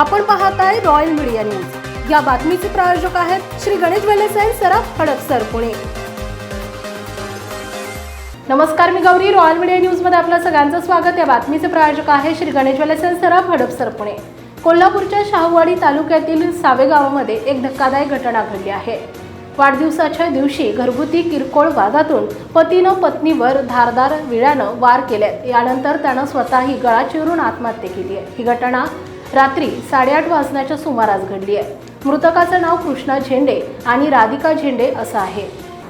आपण पाहत आहे रॉयल मीडिया न्यूज या बातमीचे प्रायोजक आहेत श्री गणेश वेलेसाई अँड सराफ हडपसर पुणे. नमस्कार मी गौरी. रॉयल मीडिया न्यूजमध्ये आपलं सगळ्यांचं स्वागत. या बातमीचे प्रायोजक आहे श्री गणेश वेलेसाई सराफ हडपसर पुणे. कोल्हापूरच्या शाहूवाडी तालुक्यातील सावेगावामध्ये एक धक्कादायक घटना घडली आहे. वाढदिवसाच्या दिवशी घरगुती किरकोळ वादातून पतीनं पत्नीवर धारदार विळ्यानं वार केले यानंतर त्यानं स्वतःही गळा चिरून आत्महत्या केली आहे. ही घटना रात्री साडेआठ वाजण्याच्या सुमारास घडली आहे. मृतकाचं नाव कृष्णा झेंडे आणि राधिका झेंडे असं आहे.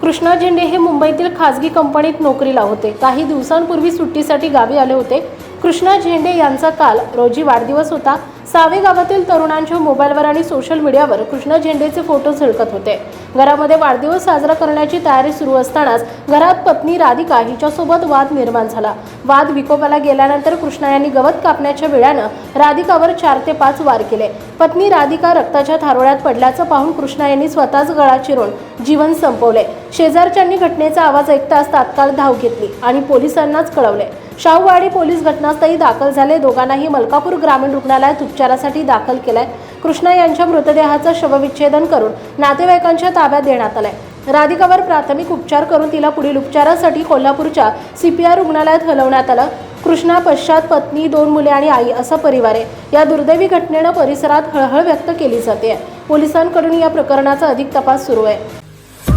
कृष्णा झेंडे हे मुंबईतील खासगी कंपनीत नोकरीला होते. काही दिवसांपूर्वी सुट्टीसाठी गावी आले होते. कृष्णा झेंडे यांचा काल रोजी वाढदिवस होता. सावे गावातील तरुणांच्या मोबाईलवर आणि सोशल मीडियावर कृष्णा झेंडेचे फोटो झळकत होते. घरामध्ये वाढदिवस साजरा करण्याची तयारी सुरू असतानाच घरात पत्नी राधिका हिच्यासोबत वाद निर्माण झाला. वाद विकोपाला गेल्यानंतर कृष्णा यांनी गवत कापण्याच्या वेळानं राधिकावर चार ते पाच वार केले. पत्नी राधिका रक्ताच्या थारोळ्यात पडल्याचं पाहून कृष्णा यांनी स्वतःच गळा चिरून जीवन संपवले. शेजारच्यांनी घटनेचा आवाज ऐकताच तात्काळ धाव घेतली आणि पोलिसांनाच कळवले. शाहूवाडी पोलीस घटनास्थळी दाखल झाले. दोघांनाही मलकापूर ग्रामीण रुग्णालयात उपचारासाठी दाखल केलाय. कृष्णा यांच्या मृतदेहाचं शवविच्छेदन करून नातेवाईकांच्या ताब्यात देण्यात आलंय. राधिकावर प्राथमिक उपचार करून तिला पुढील उपचारासाठी कोल्हापूरच्या सीपीआर रुग्णालयात हलवण्यात आलं. कृष्णा पश्चात पत्नी दोन मुले आणि आई असा परिवार आहे. या दुर्दैवी घटनेनं परिसरात हळहळ व्यक्त केली जाते. पोलिसांकडून या प्रकरणाचा अधिक तपास सुरू आहे.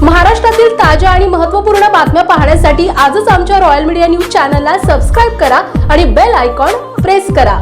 महाराष्ट्रातील ताज्या आणि महत्त्वपूर्ण बातम्या पाहण्यासाठी आजच आमच्या रॉयल मीडिया न्यूज चॅनलला सबस्क्राईब करा आणि बेल आयकॉन प्रेस करा.